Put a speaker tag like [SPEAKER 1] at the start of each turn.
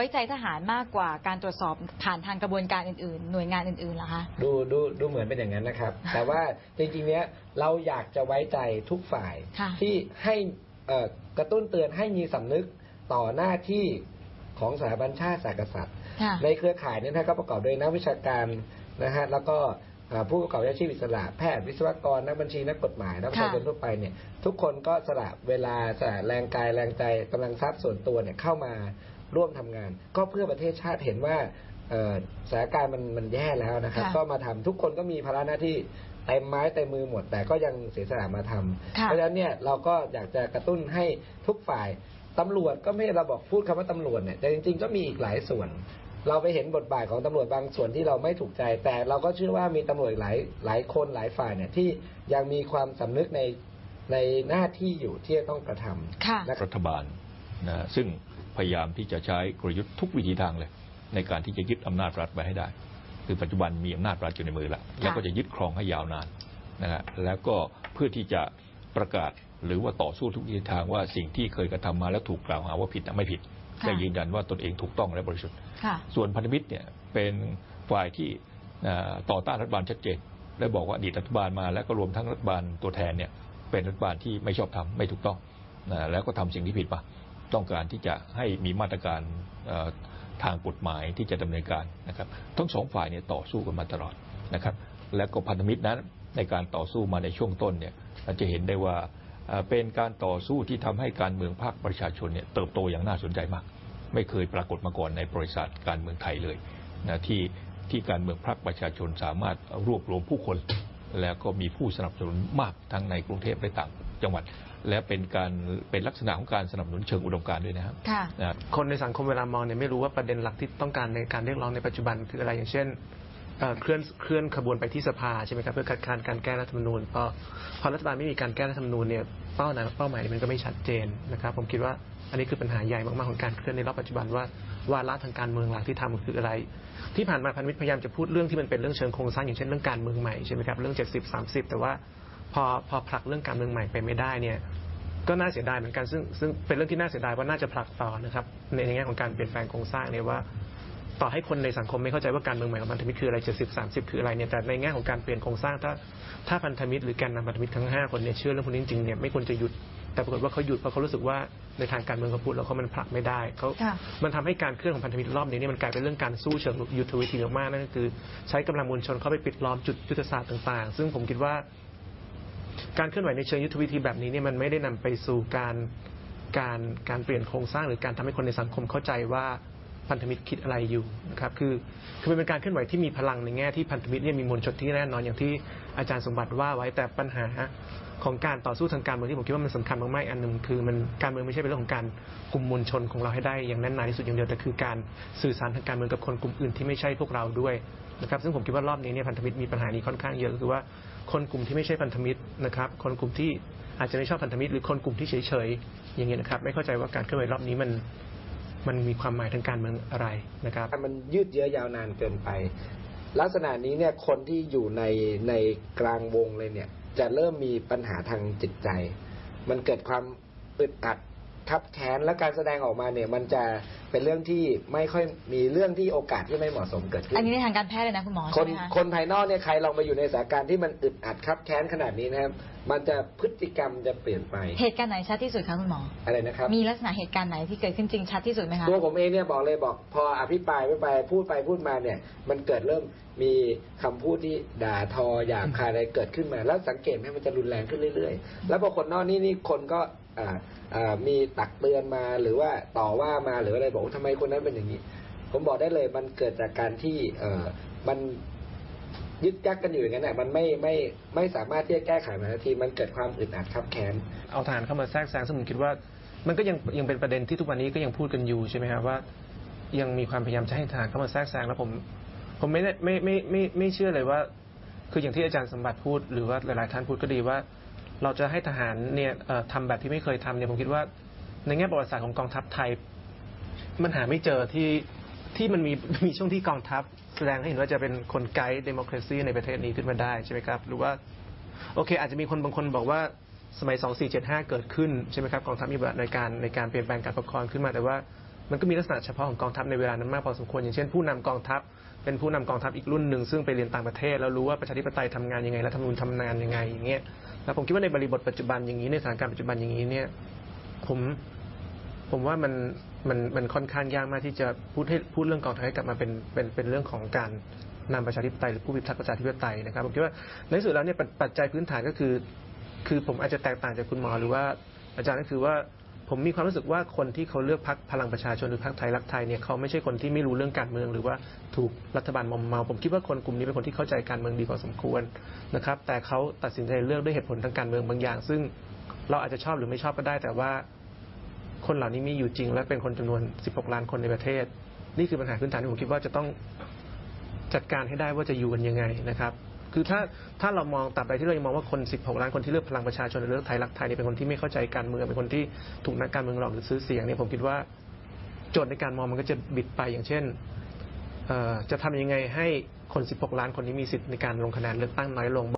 [SPEAKER 1] ไว้ใจทหารมากกว่าการตรวจสอบผ่านทางกระบวนการอื่นๆ หน่วยงานอื่นๆเหรอคะ
[SPEAKER 2] ดูดูดูเหมือนเป็นอย่างนั้นนะครับ แต่ว่าจริงๆเนี้ยเราอยากจะไว้ใจทุกฝ่าย
[SPEAKER 1] ค่ะ
[SPEAKER 2] ที่ให้เอ่อกระตุ้นเตือนให้มีสำนึกต่อหน้าที่ของสถาบันชาติศาสตร์กษัตริย์
[SPEAKER 1] ค่ะ
[SPEAKER 2] ในเครือข่ายเนี่ยนะก็ประกอบโดยนักวิชาการนะฮะแล้วก็เอ่อผู้ประกอบอาชีพอิสระแพทย์วิศวกรนักบัญชีนักกฎหมายนักประชาชนทั่วไปเนี่ยทุกคนก็สละเวลาสละแรงกายแรงใจกำลังทรัพย์ส่วนตัวเนี่ยเข้ามา ร่วมทำงาน ก็เพื่อประเทศชาติเห็นว่าเอ่อสถานการณ์มันมันแย่แล้วนะครับ
[SPEAKER 1] ค่ะ
[SPEAKER 2] ก็มาทำทุกคนก็มีภาระหน้าที่เต็มไม้เต็มมือหมด แต่ก็ยังเสียสละมาทำ
[SPEAKER 1] ค่ะ
[SPEAKER 2] เพราะฉะนั้นเนี่ยเราก็อยากจะกระตุ้นให้ทุกฝ่ายตำรวจก็ไม่เราบอกพูดคำว่าตำรวจเนี่ยแต่จริง ๆ ก็มีอีกหลายส่วน เราไปเห็นบทบาทของตำรวจบางส่วนที่เราไม่ถูกใจ แต่เราก็เชื่อว่ามีตำรวจอีกหลายหลายคนหลายฝ่ายเนี่ยที่ยังมีความสำนึกในในหน้าที่อยู่ที่จะต้องกระทำ
[SPEAKER 1] ค่ะ
[SPEAKER 2] นะครับ
[SPEAKER 3] รัฐบาลนะซึ่ง พยายามที่จะใช้กลยุทธ์ทุกวิธีทางเลย ในการที่จะยึดอำนาจรัฐไว้ให้ได้ คือปัจจุบันมีอำนาจรัฐอยู่ในมือแล้วแล้วก็จะยึดครองให้ยาวนานนะฮะแล้วก็เพื่อที่จะประกาศหรือว่าต่อสู้ทุกวิธีทางว่าสิ่งที่เคยกระทำมาแล้วถูกกล่าวหาว่าผิดน่ะไม่ผิด
[SPEAKER 1] ค่ะ
[SPEAKER 3] แต่ยืนยันว่าตนเองถูกต้องและบริสุทธิ์
[SPEAKER 1] ค่ะ
[SPEAKER 3] ส่วนพันธมิตรเนี่ยเป็นฝ่ายที่เอ่อต่อต้านรัฐบาลชัดเจน และบอกว่าอดีตรัฐบาลมาแล้วก็รวมทั้งรัฐบาลตัวแทนเนี่ยเป็นรัฐบาลที่ไม่ชอบทำไม่ถูกต้องนะแล้วก็ทำสิ่งที่ผิดมา ต้องการที่จะให้มีมาตรการทางกฎหมายที่จะดำเนินการนะครับ ทั้งสองฝ่ายเนี่ยต่อสู้กันมาตลอดนะครับ แล้วก็พันธมิตรนั้นในการต่อสู้มาในช่วงต้นเนี่ยเราจะเห็นได้ว่าเป็นการต่อสู้ที่ทำให้การเมืองภาคประชาชนเนี่ยเติบโตอย่างน่าสนใจมาก ไม่เคยปรากฏมาก่อนในบริษัทการเมืองไทยเลยนะที่ที่การเมืองพรรคประชาชนสามารถรวบรวมผู้คน แล้วก็มีผู้สนับสนุนมากทั้งในกรุงเทพและต่าง จังหวัด และเป็นการเป็นลักษณะของการสนับสนุนเชิงอุดมการณ์ด้วยนะครับ
[SPEAKER 1] ค่ะ
[SPEAKER 3] นะ
[SPEAKER 4] คนในสังคมเวลามองเนี่ยไม่รู้ว่าประเด็นหลักที่ต้องการในการเรียกร้องในปัจจุบันคืออะไรอย่างเช่นเอ่อเคลื่อนเคลื่อนขบวนไปที่สภาใช่ไหมครับเพื่อคัดค้านการแก้รัฐธรรมนูญพอพอรัฐบาลไม่มีการแก้รัฐธรรมนูญเนี่ยเป้าหมายเป้าหมายมันก็ไม่ชัดเจนนะครับ ผมคิดว่าอันนี้คือปัญหาใหญ่มากๆของการเคลื่อนในรอบปัจจุบันว่าวาระทางการเมืองหลักที่ทำคืออะไร ที่ผ่านมาพันธมิตรพยายามจะพูดเรื่องที่มันเป็นเรื่องเชิงโครงสร้างอย่างเช่นเรื่องการเมืองใหม่ใช่ไหมครับเรื่อง 70 30 แต่ว่า พอพอผลักเรื่องการเมืองใหม่ไปไม่ได้เนี่ยก็น่าเสียดายเหมือนกันซึ่งซึ่งเป็นเรื่องที่น่าเสียดายว่าน่าจะผลักต่อนะครับในในแง่ของการเปลี่ยนแปลงโครงสร้างเนี่ยว่า ต่อให้คนในสังคมไม่เข้าใจว่าการเมืองใหม่ของพันธมิตรคืออะไร70 30คืออะไรเนี่ยแต่ในแง่ของการเปลี่ยนโครงสร้างถ้าถ้าพันธมิตรหรือแกนนำพันธมิตรทั้งห้าคนเนี่ยเชื่อเรื่องพวกนี้จริงๆเนี่ยไม่ควรจะหยุดแต่ปรากฏว่าเขาหยุดเพราะเขารู้สึกว่าในทางการเมืองเขาพูดแล้วเขามันผลักไม่ได้เขา
[SPEAKER 1] ค่ะ
[SPEAKER 4] มันทำให้การเคลื่อนของพันธมิตรรอบนี้เนี่ยมันกลายเป็นเรื่องการสู้เชิงยุทธวิธีมากๆนั่นก็คือ ใช้กำลังมวลชนเข้าไปปิดล้อมจุดยุทธศาสตร์ต่างๆ ซึ่งผมคิดว่า การเคลื่อนไหวในเชิงยุทธวิธีแบบนี้เนี่ยมันไม่ได้นำไปสู่การการการเปลี่ยนโครงสร้างหรือการทำให้คนในสังคมเข้าใจว่าพันธมิตรคิดอะไรอยู่นะครับคือคือมันเป็นการเคลื่อนไหวที่มีพลังในแง่ที่พันธมิตรเนี่ยมีมวลชนที่แน่นอนอย่างที่อาจารย์สมบัติว่าไว้แต่ปัญหา ของการต่อสู้ทางการเมืองที่ผมคิดว่ามันสำคัญมากๆอันหนึ่งคือมันการเมืองไม่ใช่เป็นเรื่องของการกลุ่มมวลชนของเราให้ได้อย่างแน่นหนาที่สุดอย่างเดียวแต่คือการสื่อสารทางการเมืองกับคนกลุ่มอื่นที่ไม่ใช่พวกเราด้วยนะครับซึ่งผมคิดว่ารอบนี้เนี่ยพันธมิตรมีปัญหานี้ค่อนข้างเยอะก็คือว่าคนกลุ่มที่ไม่ใช่พันธมิตรนะครับคนกลุ่มที่อาจจะไม่ชอบพันธมิตรหรือคนกลุ่มที่เฉยๆอย่างเงี้ยนะครับไม่เข้าใจว่าการเคลื่อนไหวรอบนี้มันมันมีความหมายทางการเมืองอะไรนะครับ
[SPEAKER 2] มันยืดเยื้อยาวนานเกินไป ลักษณะนี้เนี่ยคนที่อยู่ในในกลางวงเลยเนี่ย จะเริ่มมีปัญหาทางจิตใจ มันเกิดความอึดอัด คับแค้นและการแสดงออกมาเนี่ยมันจะเป็นเรื่องที่ไม่ค่อยมีเรื่องที่โอกาสที่ไม่เหมาะสมเกิดขึ้น
[SPEAKER 1] อันนี้ในทางการแพทย์เลยนะคุณหมอ
[SPEAKER 2] ค
[SPEAKER 1] ใช่
[SPEAKER 2] น
[SPEAKER 1] ไหมคะ
[SPEAKER 2] คนภายนอกเนี่ยใครลองมาอยู่ในสถานการณ์ที่มันอึดอัดคับแค้นขนาดนี้นะครับมันจะพฤติกรรมจะเปลี่ยนไป
[SPEAKER 1] เหตุการณ์ไหนชัดที่สุดคะคุณหมอ
[SPEAKER 2] อะไรนะครับ
[SPEAKER 1] มีลักษณะเหตุการณ์ไหนที่เกิดขึ้นจริงชัดที่สุดไหมคะ
[SPEAKER 2] ตัวผมเองเนี่ยบอกเลยบอก พออภิปรายไปไปพูดไปพูดมาเนี่ย มันเกิดเริ่มมีคำพูดที่ด่าทอหยาบคายอะไรเกิดขึ้นมา แล้วสังเกตไหมมันจะรุนแรงขึ้นเรื่อยๆ แล้วพอคนนอกนี่นี่คนก็อ่าอ่า มีตักเตือนมาหรือว่าต่อว่ามาหรืออะไรบอกว่าทำไมคนนั้นเป็นอย่างนี้ ผมบอกได้เลยมันเกิดจากการที่เอมันยึดยักกันอยู่อย่างนั้นแหละมันไม่ไม่ไม่สามารถที่จะแก้ไขมันทันทีมันเกิดความอึดอัดคับแค้น
[SPEAKER 4] เอาทหารเข้ามาแทรกแซงซึ่งผมคิดว่า มันก็ยังยังเป็นประเด็นที่ทุกวันนี้ก็ยังพูดกันอยู่ใช่ไหมครับว่า ยังมีความพยายามจะให้ทหารเข้ามาแทรกแซงแล้วผม ผมไม่ได้ไม่ไม่ไม่ไม่ไม่เชื่อเลยว่า คืออย่างที่อาจารย์สมบัติพูด หรือว่าหลายๆท่านพูดก็ดีว่า เราจะให้ทหารเนี่ยทำแบบที่ไม่เคยทำเนี่ยผมคิดว่า ในแง่ประวัติศาสตร์ของกองทัพไทย มันหาไม่เจอที่ที่มันมีมีช่วงที่กองทัพ แสดงให้เห็นว่าจะเป็นคนไกด์เดโมคราซีในประเทศนี้ขึ้นมาได้ใช่ไหมครับ หรือว่าโอเค อาจจะมีคนบางคนบอกว่าสมัย 2475 เกิดขึ้นใช่ไหมครับกองทัพมีบทบาทในการในการเปลี่ยนแปลงการปกครองขึ้นมาแต่ว่ามันก็มีลักษณะเฉพาะของกองทัพในเวลานั้นมากพอสมควรอย่างเช่นผู้นำกองทัพ เป็นผู้นำกองทัพอีกรุ่นหนึ่งซึ่งไปเรียนต่างประเทศ แล้วรู้ว่าประชาธิปไตยทำงานยังไงรัฐธรรมนูญทำงานยังไงอย่างเงี้ยแล้วผมคิดว่าในบริบทปัจจุบันอย่างนี้ในสถานการณ์ปัจจุบันอย่างนี้เนี่ย ผมผมว่ามันมันมันค่อนข้างยากมากที่จะพูดให้พูดเรื่องกองทัพให้กลับมาเป็นเป็นเป็นเรื่องของการนำประชาธิปไตยหรือผู้พิทักษ์ประชาธิปไตยนะครับผมคิดว่าในสุดแล้วเนี่ยปัจจัยพื้นฐานก็คือ คือผมอาจจะแตกต่างจากคุณหมอหรือว่าอาจารย์ก็คือว่า ผมมีความรู้สึกว่าคนที่เขาเลือกพักพลังประชาชนหรือพักไทยรักไทยเนี่ยเขาไม่ใช่คนที่ไม่รู้เรื่องการเมืองหรือว่าถูกรัฐบาลมอมเมา ผมคิดว่าคนกลุ่มนี้เป็นคนที่เข้าใจการเมืองดีพอสมควรนะครับ แต่เขาตัดสินใจเลือกด้วยเหตุผลทางการเมืองบางอย่าง ซึ่งเราอาจจะชอบหรือไม่ชอบก็ได้ แต่ว่า คนเหล่านี้มีอยู่จริง และเป็นคนจำนวน 16 ล้านคนในประเทศ นี่คือปัญหาพื้นฐานที่ผมคิดว่าจะต้องจัดการให้ได้ว่าจะอยู่กันยังไงนะครับ คือถ้าถ้าเรามองตราบใดที่เรายังมองว่าคน 16 ล้านคนที่เลือกพลังประชาชนหรือเลือกไทยรักไทยเนี่ยเป็นคนที่ไม่เข้าใจการเมืองเป็นคนที่ถูกนักการเมืองหลอกหรือซื้อเสียงเนี่ยผมคิดว่าโจทย์ในการมองมันก็จะบิดไปอย่างเช่นจะทำยังไงให้คน 16 ล้านคนนี้มีสิทธิ์ในการลงคะแนนเลือกตั้งน้อยลง